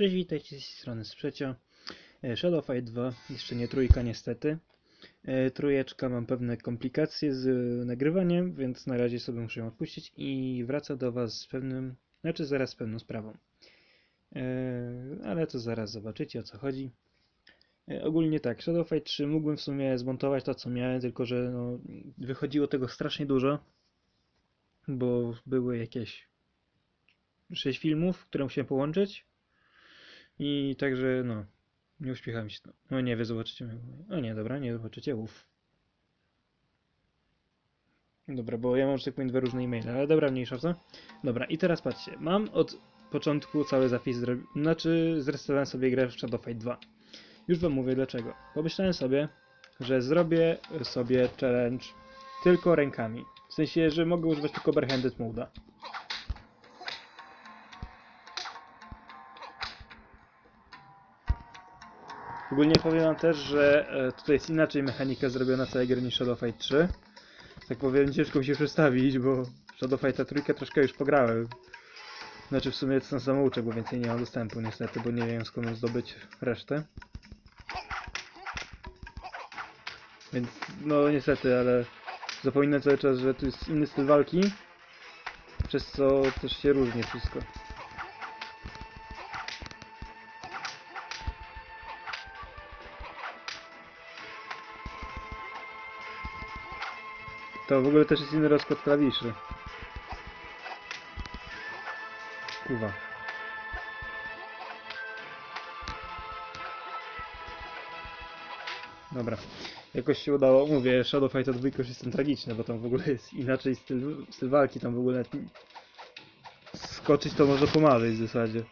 Cześć, witajcie z strony Sprzecio. E, Shadow Fight 2, jeszcze nie trójka niestety. E, Trójeczka mam pewne komplikacje z e, nagrywaniem, więc na razie sobie muszę ją odpuścić i wraca do Was z pewnym, znaczy zaraz z pewną sprawą. Ale to zaraz zobaczycie o co chodzi. Ogólnie tak, Shadow Fight 3 mógłbym w sumie zmontować to co miałem, tylko że no, wychodziło tego strasznie dużo, bo były jakieś 6 filmów, które musiałem połączyć. I także, no, nie uśmiecham się. No nie, wy zobaczycie. O nie, dobra, nie zobaczycie, uff. Dobra, bo ja mam, że tak powiem, dwa różne e-maile, ale dobra, mniejsza co? Dobra, i teraz patrzcie, mam od początku cały zapis znaczy zrestartowałem sobie grę w Shadow Fight 2. Już wam mówię dlaczego. Pomyślałem sobie, że zrobię sobie challenge tylko rękami. W sensie, że mogę używać tylko barehanded mode'a. Ogólnie powiem wam też, że e, tutaj jest inaczej mechanika zrobiona całej gry niż Shadow Fight 3. Tak powiem, ciężko mi się przestawić, bo Shadow Fighta trójkę troszkę już pograłem. Znaczy w sumie są samouczek, bo więcej nie mam dostępu niestety, bo nie wiem skąd zdobyć resztę. Więc no niestety, ale zapominam cały czas, że tu jest inny styl walki. Przez co też się różni wszystko. To w ogóle też jest inny rozkład klawiszy. Kuwa. Dobra. Jakoś się udało. Mówię, Shadow Fight 2 już jest ten tragiczny, bo tam w ogóle jest inaczej styl, styl walki. Tam w ogóle skoczyć to można pomarzyć w zasadzie.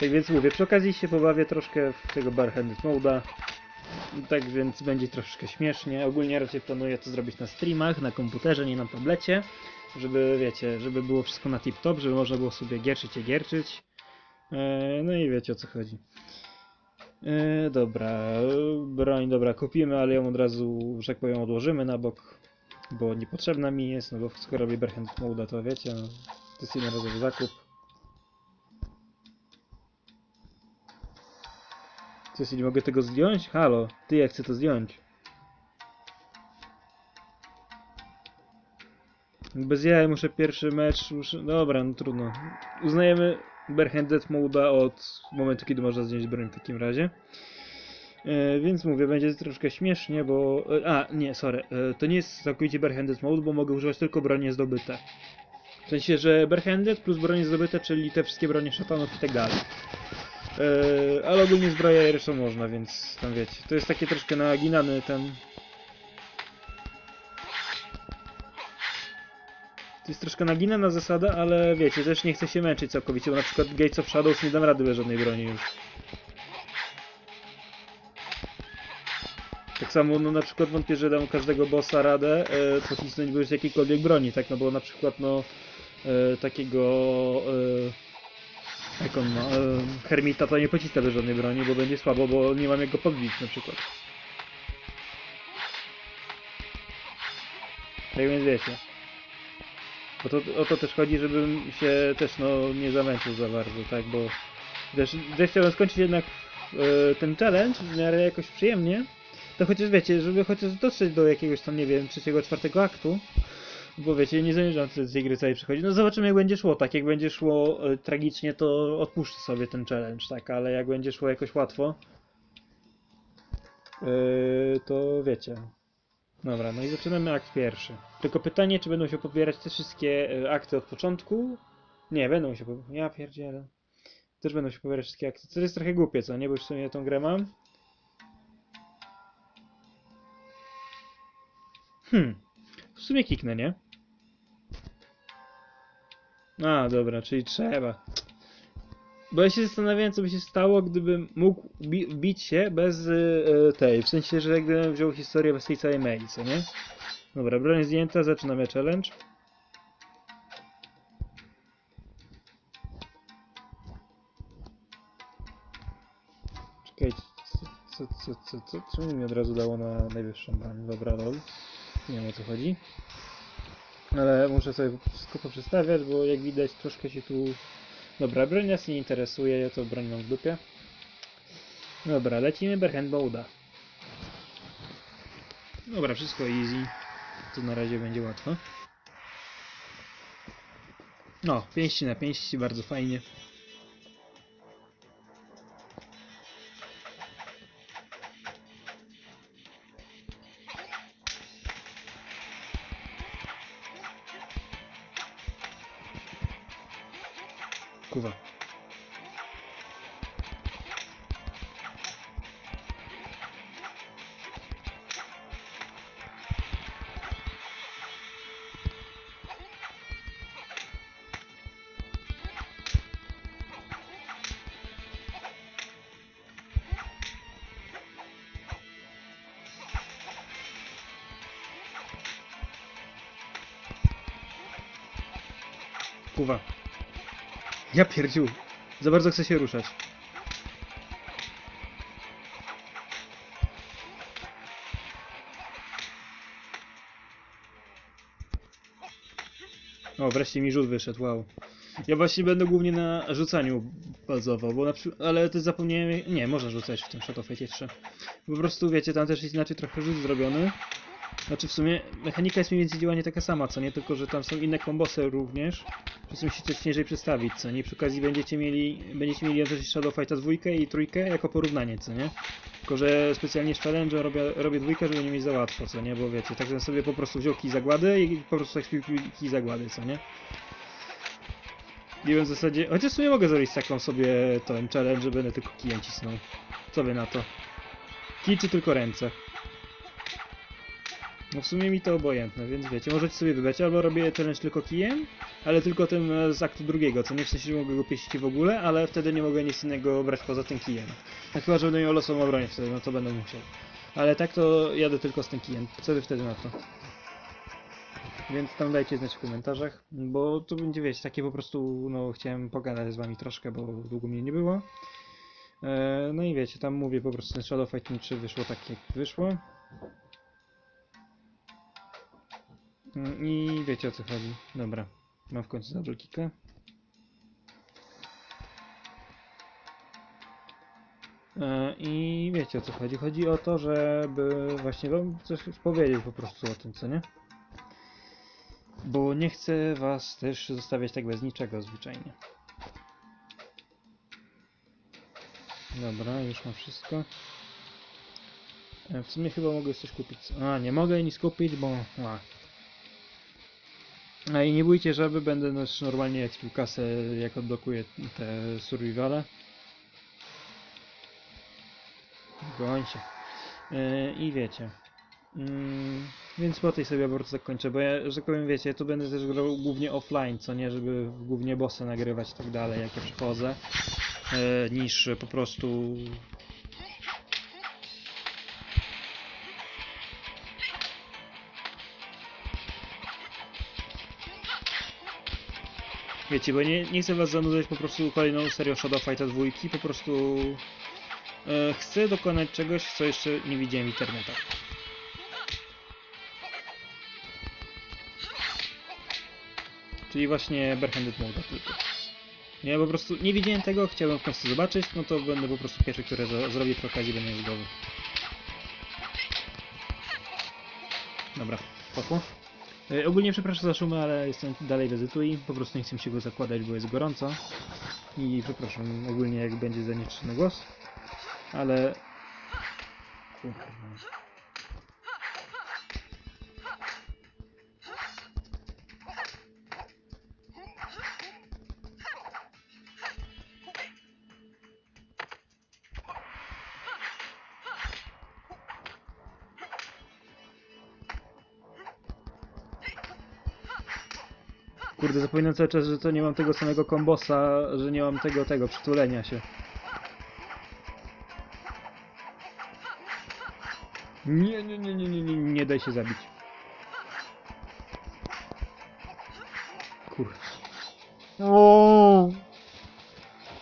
Tak więc mówię, przy okazji się pobawię troszkę w tego Barhanded Moda. Tak więc będzie troszkę śmiesznie. Ogólnie raczej planuję to zrobić na streamach, na komputerze, nie na tablecie. Żeby, wiecie, żeby było wszystko na tip-top, żeby można było sobie gierczyć i gierczyć. Eee, no i wiecie o co chodzi. Eee, dobra, broń, dobra, kupimy, ale ją od razu, że tak powiem, odłożymy na bok. Bo niepotrzebna mi jest, no bo skoro robię Barhanded Moda, to wiecie, no, to jest jednorazowy zakup. Co, nie mogę tego zdjąć? Halo, ty jak chcę to zdjąć? Bez jaj muszę pierwszy mecz, muszę... Dobra, no trudno. Uznajemy Barehanded Moda od momentu, kiedy można zdjąć broń w takim razie. E, więc mówię, będzie troszkę śmiesznie, bo... E, a, nie, sorry. E, to nie jest całkowicie Barehanded Mode, bo mogę używać tylko broni zdobyte. W sensie, że Barehanded plus bronie zdobyte, czyli te wszystkie bronie szatanów i tak dalej. Eee, ale ogólnie zbroja resztą można, więc tam wiecie. To jest takie troszkę naginany ten... To jest troszkę naginana zasada, ale wiecie, też nie chcę się męczyć całkowicie, bo na przykład Gates of Shadows nie dam rady bez żadnej broni już. Tak samo, no na przykład wątpię, że dam każdego bossa radę e, pocisnąć bez jakiejkolwiek broni, tak? No bo na przykład, no e, takiego... E, jak on ma? E, Hermita to nie pocisnę bez żadnej broni, bo będzie słabo, bo nie mam jak go podbić na przykład. Tak więc wiecie. Bo to, o to też chodzi, żebym się też no nie zamęczył za bardzo, tak, bo też, też chciałem skończyć jednak e, ten challenge w miarę jakoś przyjemnie, to chociaż wiecie, żeby chociaż dotrzeć do jakiegoś tam, nie wiem, trzeciego, czwartego aktu, bo wiecie, nie zamierzam z tej gry całej przychodzić. No zobaczymy jak będzie szło, tak jak będzie szło e, tragicznie, to odpuszczę sobie ten challenge, tak, ale jak będzie szło jakoś łatwo, e, to wiecie. Dobra, no i zaczynamy akt pierwszy. Tylko pytanie, czy będą się pobierać te wszystkie e, akty od początku? Nie, będą się pobierać. Ja pierdzielę. Też będą się pobierać wszystkie akty. To jest trochę głupie, co nie? Bo już w sumie tą grę mam. Hmm. W sumie kiknę, nie? A, dobra, czyli trzeba. Bo ja się zastanawiałem, co by się stało, gdybym mógł bi bić się bez y, tej, w sensie, że gdybym wziął historię bez tej całej maili, co nie? Dobra, broń zdjęta, zaczynamy challenge. Czekajcie, co, co, co, co, co, czemu mi od razu dało na najwyższą broń? Dobra, lol. Nie wiem o co chodzi. Ale muszę sobie wszystko poprzestawiać, bo jak widać troszkę się tu... Dobra, broń nas nie interesuje, ja to broń mam w dupie. Dobra, lecimy Berhand Bouda. Dobra, wszystko easy. To na razie będzie łatwo. No, pięści na pięści, bardzo fajnie. Kuwa. Ja pierdziu. Za bardzo chcę się ruszać. O, wreszcie mi rzut wyszedł, wow. Ja właśnie będę głównie na rzucaniu bazował, bo na przykład, ale też zapomniałem, nie, można rzucać w tym Shot of Fate 3. Po prostu, wiecie, tam też jest inaczej trochę rzut zrobiony. Znaczy w sumie mechanika jest mniej więcej działanie taka sama, co nie? Tylko, że tam są inne kombosy również. Przez co musicie ciężej przedstawić, co nie? Przy okazji będziecie mieli, będziecie mieli też Shadow Fighta dwójkę i trójkę jako porównanie, co nie? Tylko, że specjalnie z challenge robię, robię dwójkę, żeby nie mieć za łatwo, co nie? Bo wiecie, tak sobie po prostu wziął kij zagłady i po prostu tak kij zagłady, co nie? I w zasadzie, chociaż w sumie mogę zrobić taką sobie ten challenge, że będę tylko kijem cisnął. Co wy na to? Kij czy tylko ręce? No w sumie mi to obojętne, więc wiecie, możecie sobie wybrać, albo robię challenge tylko kijem, ale tylko tym e, z aktu drugiego, co nie w sensie, że mogę go pieścić w ogóle, ale wtedy nie mogę nic innego brać poza tym kijem. No chyba, że będę miał losową obronie wtedy, no to będę musiał. Ale tak to jadę tylko z tym kijem. Co wy wtedy na to? Więc tam dajcie znać w komentarzach, bo to będzie, wiecie, takie po prostu, no chciałem pogadać z wami troszkę, bo długo mnie nie było. E, no i wiecie, tam mówię po prostu, ten Shadow Fighting 3 wyszło tak jak wyszło. Mm, I wiecie o co chodzi. Dobra, mam w końcu double kicka. I wiecie o co chodzi. Chodzi o to, żeby właśnie wam coś powiedzieć po prostu o tym, co nie? Bo nie chcę was też zostawiać tak bez niczego zwyczajnie. Dobra, już mam wszystko. E, W sumie chyba mogę coś kupić. A, nie mogę nic kupić, bo... A. A i nie bójcie żaby, będę też normalnie ekspił kasę, jak odblokuję te survivale. Goń się. E, I wiecie. Mm, więc po tej sobie prostu zakończę, bo ja, że powiem, wiecie, tu będę też grał głównie offline, co nie, żeby głównie bossy nagrywać i tak dalej, jak ja przychodzę, e, niż po prostu... Wiecie, bo nie, nie chcę was zanudzać po prostu kolejną serią Shadow Fighta dwójki, po prostu e, chcę dokonać czegoś, co jeszcze nie widziałem w internetach. Czyli właśnie Barehanded Mode tylko. Ja po prostu nie widziałem tego, chciałem w końcu zobaczyć, no to będę po prostu pierwszy, który za- zrobię przy okazji, będę już. Dobra, poszło. E, ogólnie przepraszam za szumy, ale jestem dalej etui, po prostu nie chcę się go zakładać, bo jest gorąco. I przepraszam ogólnie, jak będzie zanieczyszczony głos, ale... Kurwa. Kurde, zapominam cały czas, że to nie mam tego samego kombosa, że nie mam tego, tego, przytulenia się. Nie, nie, nie, nie, nie, nie, nie daj się zabić. Kurde. O!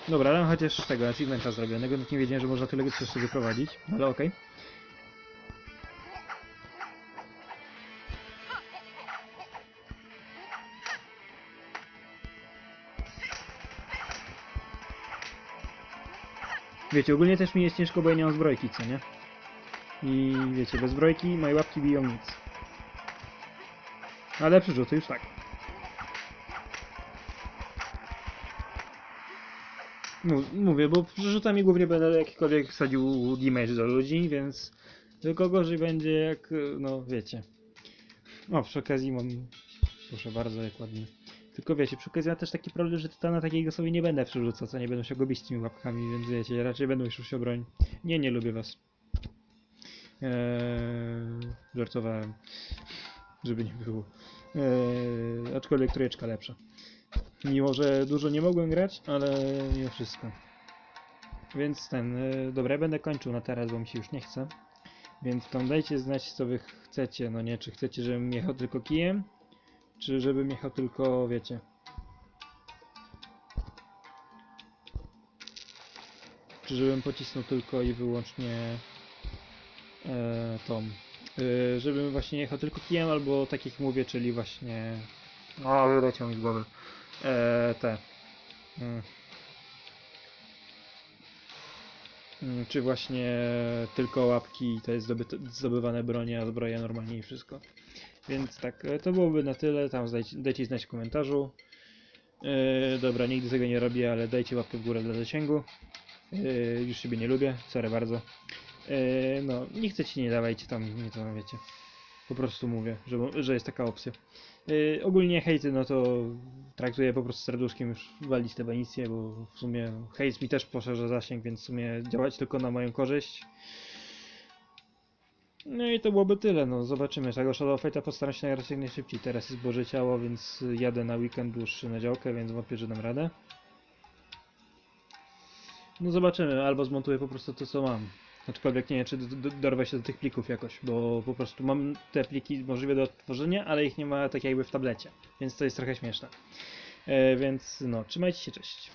Dobra, ale chociaż tego achievementa zrobionego, nawet nie wiedziałem, że można tyle jeszcze wyprowadzić, ale okej. Wiecie, ogólnie też mi jest ciężko, bo ja nie mam zbrojki, co nie? I wiecie, bez zbrojki moje łapki biją nic. Ale przyrzuty już tak. Mów- Mówię, bo przerzutami głównie będę jakikolwiek wsadził damage do ludzi, więc tylko gorzej będzie jak, no wiecie. O, przy okazji mam, proszę bardzo, jak ładnie. Tylko wiecie, przy okazji też taki problem, że tytana takiego sobie nie będę przerzucał, co nie będą się go bić tymi łapkami, więc wiecie, raczej będą już się broń. Nie, nie lubię was. Eee, żartowałem, żeby nie było. Eee, aczkolwiek trójeczka lepsza. Mimo, że dużo nie mogłem grać, ale mimo wszystko. Więc ten, e, dobra, ja będę kończył na teraz, bo mi się już nie chce. Więc tam dajcie znać, co wy chcecie, no nie, czy chcecie, żebym jechał tylko kijem, czy żebym jechał tylko, wiecie... Czy żebym pocisnął tylko i wyłącznie e, tą, e, żebym właśnie jechał tylko kijem, albo tak jak mówię, czyli właśnie... O, wyleciał mi z głowy. E, te. Mm. Mm, Czy właśnie tylko łapki to jest zdobywane bronie, a zbroja normalnie i wszystko. Więc tak, e, to byłoby na tyle. Tam dajcie, dajcie znać w komentarzu. E, dobra, nigdy tego nie robię, ale dajcie łapkę w górę dla zasięgu. E, już siebie nie lubię, sorry bardzo. E, no, nie chcecie, nie dawajcie tam, nie to wiecie. Po prostu mówię, że, że jest taka opcja. Yy, ogólnie hejty, no to traktuję po prostu serduszkiem już walić te banicje, bo w sumie hejt mi też poszerza zasięg, więc w sumie działać tylko na moją korzyść. No i to byłoby tyle, no zobaczymy. Tego Shadow Fight'a postaram się nagrać jak najszybciej. Teraz jest Boże Ciało, więc jadę na weekend dłuższy na działkę, więc wątpię, że dam radę. No zobaczymy, albo zmontuję po prostu to, co mam. Aczkolwiek nie wiem, czy dorwę się do tych plików jakoś, bo po prostu mam te pliki możliwe do odtworzenia, ale ich nie ma tak jakby w tablecie, więc to jest trochę śmieszne. E, więc no, trzymajcie się, cześć.